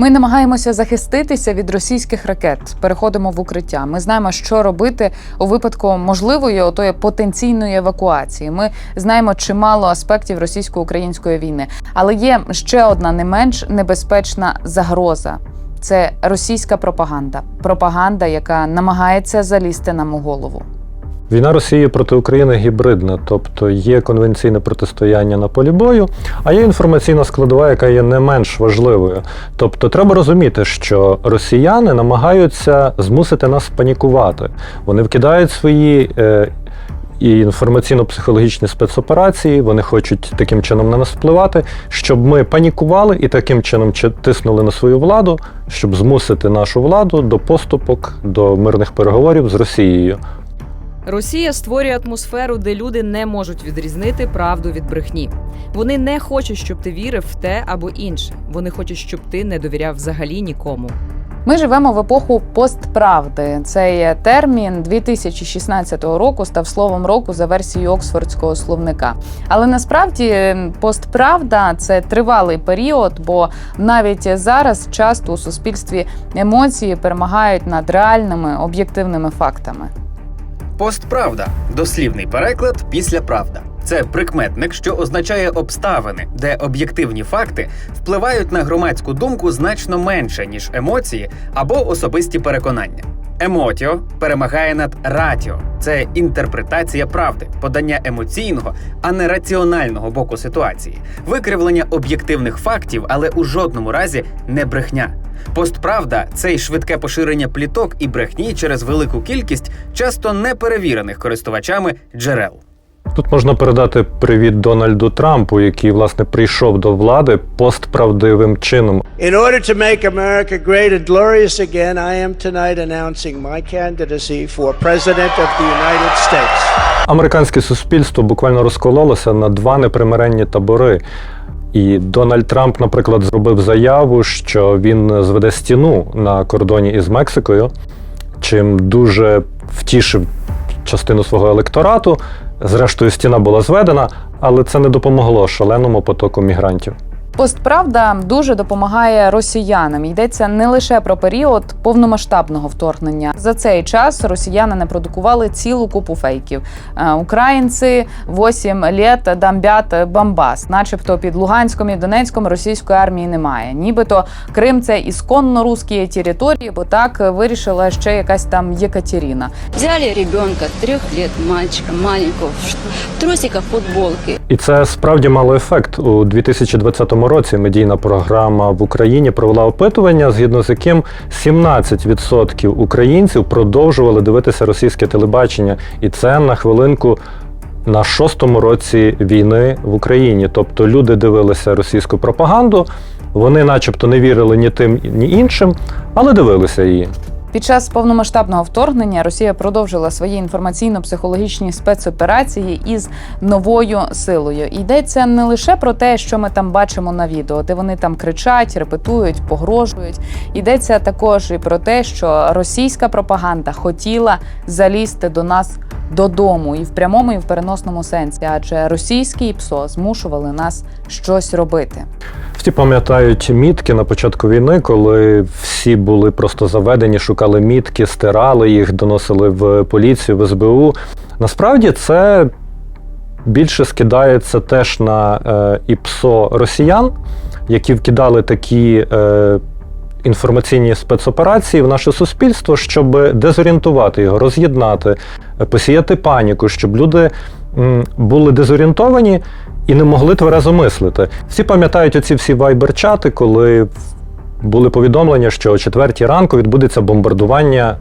Ми намагаємося захиститися від російських ракет. Переходимо в укриття. Ми знаємо, що робити у випадку можливої отої потенційної евакуації. Ми знаємо чимало аспектів російсько-української війни, але є ще одна не менш небезпечна загроза. Це російська пропаганда. Пропаганда, яка намагається залізти нам у голову. Війна Росії проти України гібридна, тобто є конвенційне протистояння на полі бою, а є інформаційна складова, яка є не менш важливою. Тобто, треба розуміти, що росіяни намагаються змусити нас панікувати. Вони вкидають свої. Е, і інформаційно-психологічні спецоперації, вони хочуть таким чином на нас впливати, щоб ми панікували і таким чином чи- тиснули на свою владу, щоб змусити нашу владу до поступок, до мирних переговорів з Росією. Росія створює атмосферу, де люди не можуть відрізнити правду від брехні. Вони не хочуть, щоб ти вірив в те або інше. Вони хочуть, щоб ти не довіряв взагалі нікому. Ми живемо в епоху постправди. Цей термін 2016 року став словом року за версією Оксфордського словника. Але насправді постправда це тривалий період, бо навіть зараз часто у суспільстві емоції перемагають над реальними об'єктивними фактами. Постправда дослівний переклад після правда. Це прикметник, що означає обставини, де об'єктивні факти впливають на громадську думку значно менше, ніж емоції або особисті переконання. Емотіо перемагає над ратіо. Це інтерпретація правди, подання емоційного, а не раціонального боку ситуації, викривлення об'єктивних фактів, але у жодному разі не брехня. Постправда це й швидке поширення пліток і брехні через велику кількість часто неперевірених користувачами джерел. Тут можна передати привіт Дональду Трампу, який власне прийшов до влади постправдивим чином. In order to make America great and glorious again, I am tonight announcing my candidacy for President of the United States. Американське суспільство буквально розкололося на два непримиренні табори. І Дональд Трамп, наприклад, зробив заяву, що він зведе стіну на кордоні із Мексикою, чим дуже втішив частину свого електорату. Зрештою, стіна була зведена, але це не допомогло шаленому потоку мігрантів. Постправда дуже допомагає росіянам. Йдеться не лише про період повномасштабного вторгнення. За цей час росіяни не продукували цілу купу фейків. Е, Українці 8 літ дамбят Бамбас, начебто під Луганськом і Донецьком російської армії немає. Нібито Крим це ісконно русські території, бо так вирішила ще якась там Єкатеріна. Взяли ребенка трех лет, мальчика маленького, трусиках, футболке. І це справді мало ефект. У 2020 році медійна програма в Україні провела опитування, згідно з яким 17% українців продовжували дивитися російське телебачення, і це на хвилинку. На шостому році війни в Україні, тобто люди дивилися російську пропаганду, вони, начебто, не вірили ні тим, ні іншим, але дивилися її. Під час повномасштабного вторгнення Росія продовжила свої інформаційно-психологічні спецоперації із новою силою. Йдеться не лише про те, що ми там бачимо на відео, де вони там кричать, репетують, погрожують. Йдеться також і про те, що російська пропаганда хотіла залізти до нас додому і в прямому, і в переносному сенсі, адже російські ПСО змушували нас щось робити. Всі пам'ятають мітки на початку війни, коли всі були просто заведені, шукали мітки, стирали їх, доносили в поліцію, в СБУ. Насправді це більше скидається теж на е, ІПСО росіян, які вкидали такі. Е, Інформаційні спецоперації в наше суспільство, щоб дезорієнтувати його, роз'єднати, посіяти паніку, щоб люди були дезорієнтовані і не могли тверезо мислити. Всі пам'ятають оці всі вайбер-чати, коли були повідомлення, що о четвертій ранку відбудеться бомбардування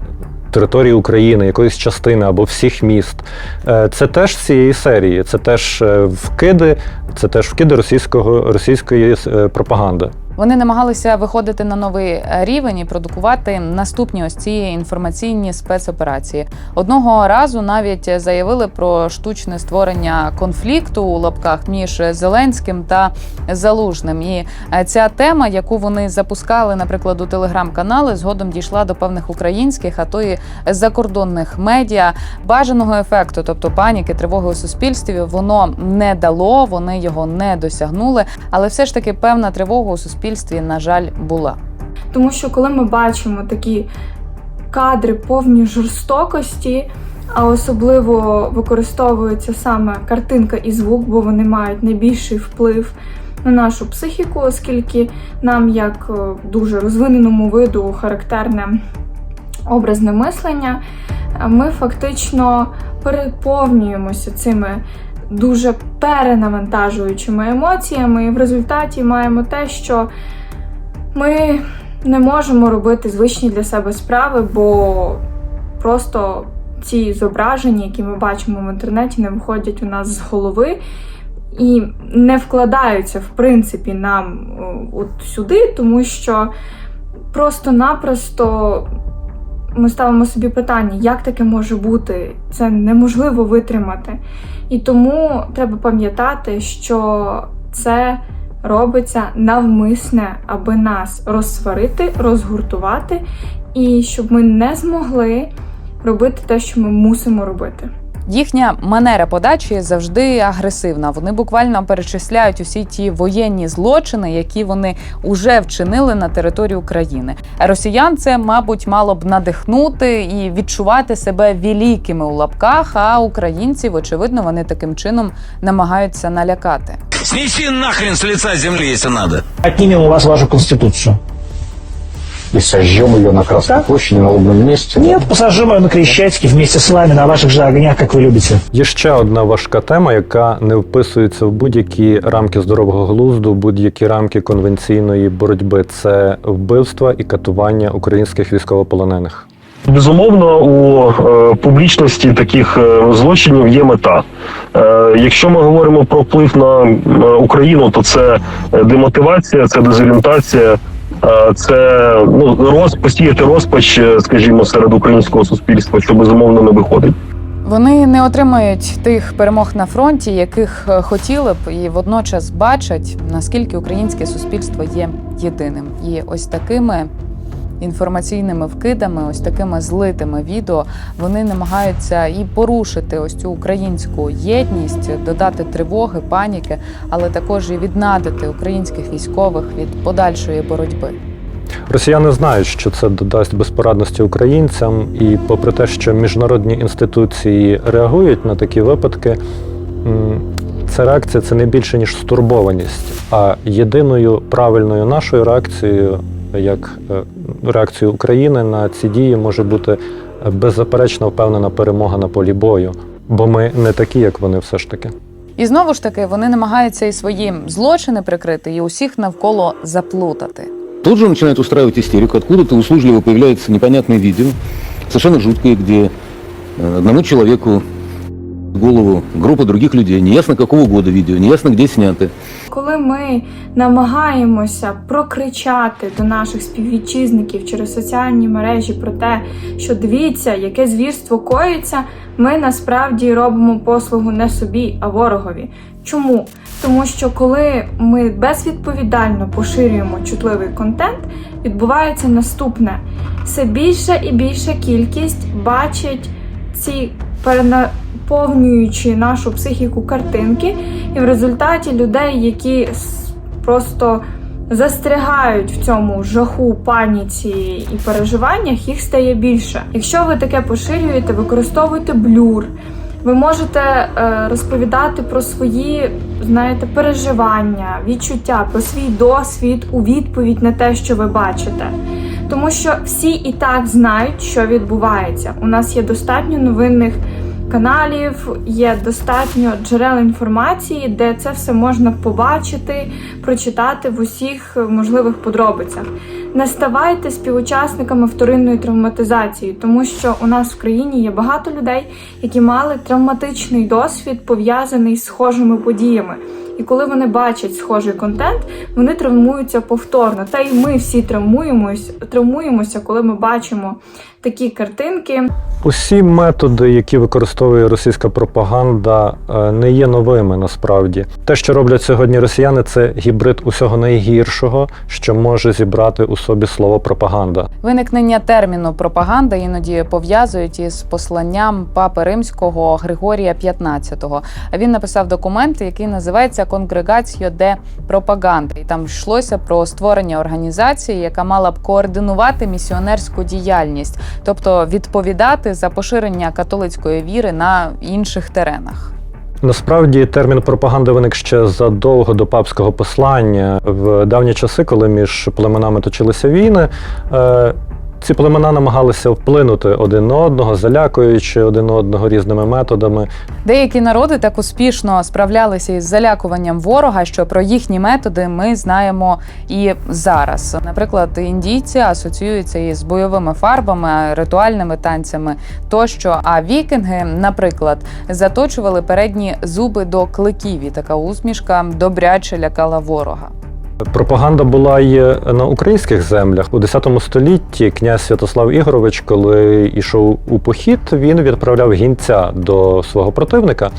території України, якоїсь частини або всіх міст. Е, Це теж цієї серії, це теж е, вкиди, це теж вкиди російського, російської е, пропаганди. Вони намагалися виходити на новий рівень і продукувати наступні ось ці інформаційні спецоперації. Одного разу навіть заявили про штучне створення конфлікту у лапках між Зеленським та Залужним. І е, ця тема, яку вони запускали, наприклад, у телеграм-канали, згодом дійшла до певних українських, а то і закордонних медіа бажаного ефекту, тобто паніки, тривоги у суспільстві, воно не дало, вони його не досягнули. Але все ж таки певна тривога у суспільстві, на жаль, була. Тому що коли ми бачимо такі кадри повні жорстокості, а особливо використовується саме картинка і звук, бо вони мають найбільший вплив на нашу психіку, оскільки нам, як е, дуже розвиненому виду, характерне образне мислення, ми фактично переповнюємося цими дуже перенавантажуючими емоціями, і в результаті маємо те, що ми не можемо робити звичні для себе справи, бо просто ці зображення, які ми бачимо в інтернеті, не виходять у нас з голови і не вкладаються, в принципі, нам от сюди, тому що просто-напросто ми ставимо собі питання, як таке може бути? Це неможливо витримати. І тому треба пам'ятати, що це робиться навмисне, аби нас розсварити, розгуртувати, і щоб ми не змогли робити те, що ми мусимо робити. Їхня манера подачі завжди агресивна. Вони буквально перечисляють усі ті воєнні злочини, які вони уже вчинили на території України. Росіян це, мабуть, мало б надихнути і відчувати себе великими у лапках. А українців, очевидно, вони таким чином намагаються налякати. Снеси нахрен с лица земли, если надо. Отнимем у вас вашу конституцию. И сожжем ее на Красной площади на лобном месте. Нет, посажим ее на Крещатике вместе с вами на ваших же огнях, как вы любите. Є ще одна важка тема, яка не вписується в будь-які рамки здорового глузду, будь-які рамки конвенційної боротьби. Це вбивства і катування українських військовополонених. Безумовно, у е, публічності таких е, злочинів є мета. Е, якщо ми говоримо про вплив на е, Україну, то це е, демотивація, це дезорієнтація, це ну роз, посіяти розпач, е, скажімо, серед українського суспільства, що безумовно не виходить. Вони не отримають тих перемог на фронті, яких е, хотіли б, і водночас бачать, наскільки українське суспільство є єдиним. І ось такими інформаційними вкидами, ось такими злитими відео, вони намагаються і порушити ось цю українську єдність, додати тривоги, паніки, але також і віднадити українських військових від подальшої боротьби. Росіяни знають, що це додасть безпорадності українцям, і попри те, що міжнародні інституції реагують на такі випадки, ця реакція це не більше ніж стурбованість. А єдиною правильною нашою реакцією, як е, реакцією України на ці дії, може бути е, беззаперечна впевнена перемога на полі бою. Бо ми не такі, як вони, все ж таки. І знову ж таки вони намагаються і свої злочини прикрити, і усіх навколо заплутати. Тут же начинает устраивать истерику. Откуда-то услужливо появляется непонятное видео, совершенно жуткое, где э, одному человеку голову группа других людей, неясно какого года видео, неясно где снято. Коли ми намагаємося прокричати до наших співвітчизників через соціальні мережі про те, що дивіться, яке звірство коїться, ми насправді робимо послугу не собі, а ворогові. Чому? Тому що коли ми безвідповідально поширюємо чутливий контент, відбувається наступне: все більша і більша кількість бачить ці перенаповнюючи нашу психіку картинки, і в результаті людей, які просто застрягають в цьому жаху, паніці і переживаннях, їх стає більше. Якщо ви таке поширюєте, використовуйте блюр. Ви можете е, розповідати про свої, знаєте, переживання, відчуття, про свій досвід у відповідь на те, що ви бачите. Тому що всі і так знають, що відбувається. У нас є достатньо новинних каналів, є достатньо джерел інформації, де це все можна побачити, прочитати в усіх можливих подробицях. Не ставайте співучасниками вторинної травматизації, тому що у нас в країні є багато людей, які мали травматичний досвід пов'язаний з схожими подіями. І коли вони бачать схожий контент, вони травмуються повторно. Та й ми всі травмуємось, травмуємося, коли ми бачимо такі картинки. Усі методи, які використовує російська пропаганда, е, не є новими насправді. Те, що роблять сьогодні росіяни, це гібрид усього найгіршого, що може зібрати у собі слово пропаганда. Виникнення терміну пропаганда іноді пов'язують із посланням папи римського Григорія XV. А Він написав документ, який називається Конгрегаціо де Пропаганда. І там йшлося про створення організації, яка мала б координувати місіонерську діяльність, тобто відповідати за поширення католицької віри на інших теренах. Насправді термін пропаганда виник ще задовго до папського послання. В давні часи, коли між племенами точилися війни, е, ці племена намагалися вплинути один на одного, залякуючи один одного різними методами. Деякі народи так успішно справлялися із залякуванням ворога, що про їхні методи ми знаємо і зараз. Наприклад, індійці асоціюються із бойовими фарбами, ритуальними танцями тощо. А вікінги, наприклад, заточували передні зуби до кликів. І така усмішка добряче лякала ворога. Пропаганда була й на українських землях у X столітті. Князь Святослав Ігорович, коли йшов у похід, він відправляв гінця до свого противника.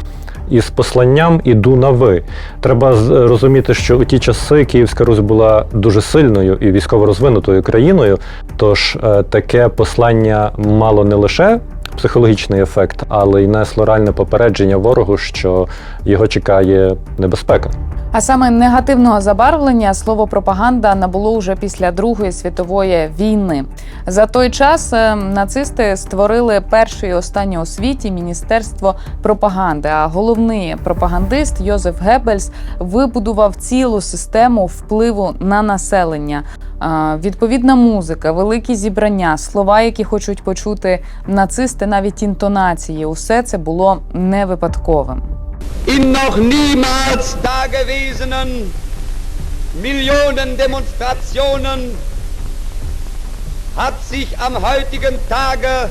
Із посланням іду на ви. Треба розуміти, що у ті часи Київська Русь була дуже сильною і військово розвинутою країною. Тож е, таке послання мало не лише психологічний ефект, але й несло реальне попередження ворогу, що його чекає небезпека. А саме негативного забарвлення слово пропаганда набуло уже після Другої світової війни. За той час е, нацисти створили перше і останнє у світі міністерство пропаганди. А головний пропагандист Йозеф Геббельс вибудував цілу систему впливу на населення. Е, Відповідна музика, великі зібрання, слова, які хочуть почути нацисти, навіть інтонації усе це було не випадковим. In noch niemals dagewesenen Millionen Demonstrationen hat sich am heutigen Tage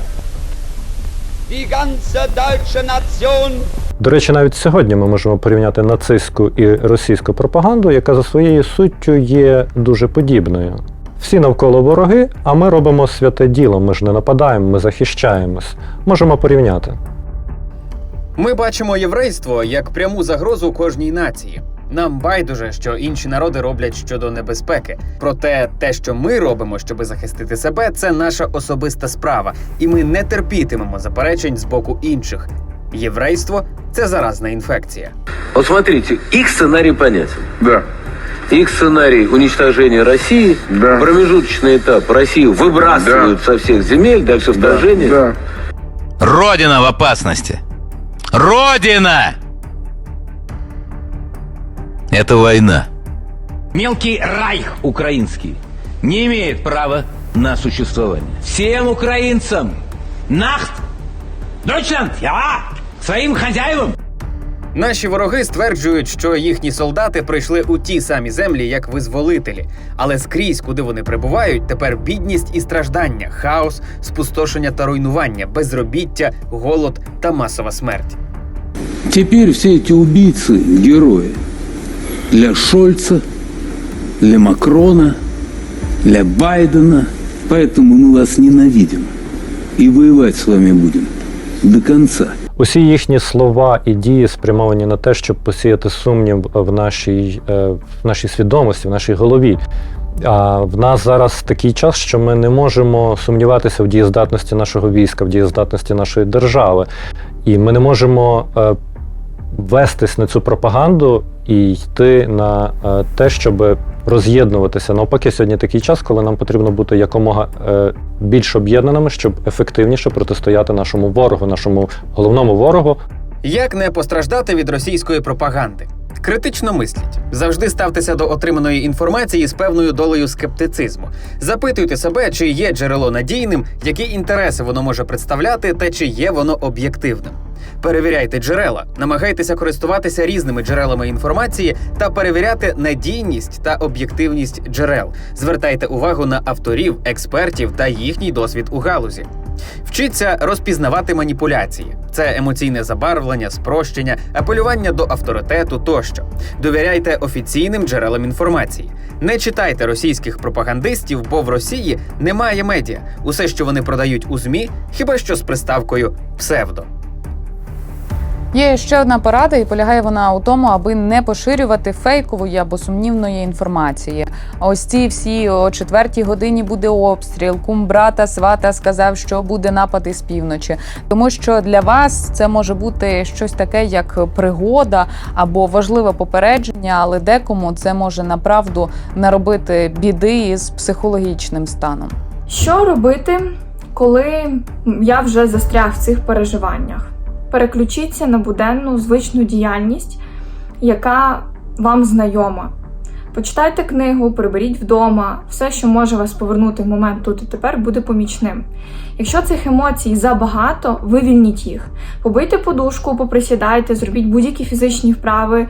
die ganze deutsche Nation До речі, навіть сьогодні ми можемо порівняти нацистську і російську пропаганду, яка за своєю суттю є дуже подібною. Всі навколо вороги, а ми робимо святе діло. Ми ж не нападаємо, ми захищаємось. Можемо порівняти. Ми бачимо єврейство як пряму загрозу кожній нації. Нам байдуже, що інші народи роблять щодо небезпеки. Проте те, що ми робимо, щоби захистити себе, це наша особиста справа, і ми не терпітимемо заперечень з боку інших. Єврейство це заразна інфекція. Вот смотрите, их сценарий понятен. Да. Их сценарий уничтожения России, Да. промежуточный этап Россию выбрасывают со всех земель, дальше вторжение. Да. Родина в опасности. Родина! Это война. Мелкий райх. Украинский не имеет права на существование. Всем украинцам. Нахт. Дойчланд. Я. Своим хозяевам. Наші вороги стверджують, що їхні солдати прийшли у ті самі землі, як визволителі. Але скрізь, куди вони прибувають, тепер бідність і страждання, хаос, спустошення та руйнування, безробіття, голод та масова смерть. Теперь все эти убийцы – герои. Для Шольца, для Макрона, для Байдена. Поэтому мы вас ненавидим. И воевать с вами будем до конца. Усі їхні слова і дії спрямовані на те, щоб посіяти сумнів в нашій, е, в нашій свідомості, в нашій голові. А в нас зараз такий час, що ми не можемо сумніватися в дієздатності нашого війська, в дієздатності нашої держави. І ми не можемо е, вестись на цю пропаганду і йти на е, те, щоб роз'єднуватися. Навпаки, сьогодні такий час, коли нам потрібно бути якомога е, більш об'єднаними, щоб ефективніше протистояти нашому ворогу, нашому головному ворогу. Як не постраждати від російської пропаганди? Критично мисліть. Завжди ставтеся до отриманої інформації з певною долею скептицизму. Запитуйте себе, чи є джерело надійним, які інтереси воно може представляти, та чи є воно об'єктивним. Перевіряйте джерела, намагайтеся користуватися різними джерелами інформації та перевіряти надійність та об'єктивність джерел. Звертайте увагу на авторів, експертів та їхній досвід у галузі. Вчіться розпізнавати маніпуляції. Це емоційне забарвлення, спрощення, апелювання до авторитету тощо. Довіряйте офіційним джерелам інформації. Не читайте російських пропагандистів, бо в Росії немає медіа. Усе, що вони продають у ЗМІ, хіба що з приставкою псевдо. Є ще одна порада, і полягає вона у тому, аби не поширювати фейкової або сумнівної інформації. Ось ці всі о четвертій годині буде обстріл. Кум брата свата сказав, що буде напад із півночі, тому що для вас це може бути щось таке, як пригода або важливе попередження, але декому це може направду наробити біди із психологічним станом. Що робити, коли я вже застряг в цих переживаннях? Переключіться на буденну звичну діяльність, яка вам знайома. Почитайте книгу, приберіть вдома, все, що може вас повернути в момент тут і тепер, буде помічним. Якщо цих емоцій забагато, вивільніть їх. Побийте подушку, поприсідайте, зробіть будь-які фізичні вправи.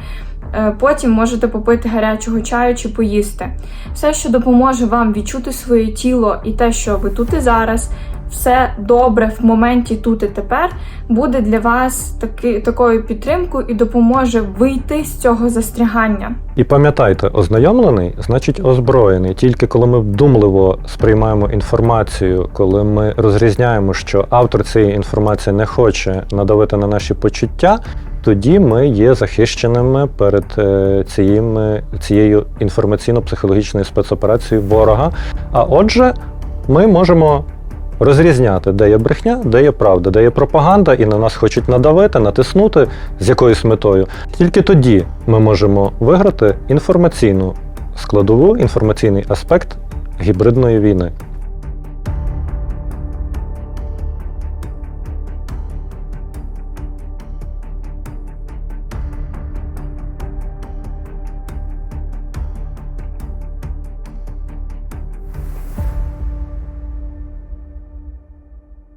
Е, Потім можете попити гарячого чаю чи поїсти. Все, що допоможе вам відчути своє тіло і те, що ви тут і зараз, все добре в моменті тут і тепер, буде для вас таки, такою підтримкою і допоможе вийти з цього застрягання. І пам'ятайте, ознайомлений значить озброєний. Тільки коли ми вдумливо сприймаємо інформацію, коли ми розрізняємо, що автор цієї інформації не хоче надавити на наші почуття, тоді ми є захищеними перед е, цією, цією інформаційно-психологічною спецоперацією ворога. А отже, ми можемо розрізняти, де є брехня, де є правда, де є пропаганда, і на нас хочуть надавити, натиснути з якоюсь метою. Тільки тоді ми можемо виграти інформаційну складову, інформаційний аспект гібридної війни.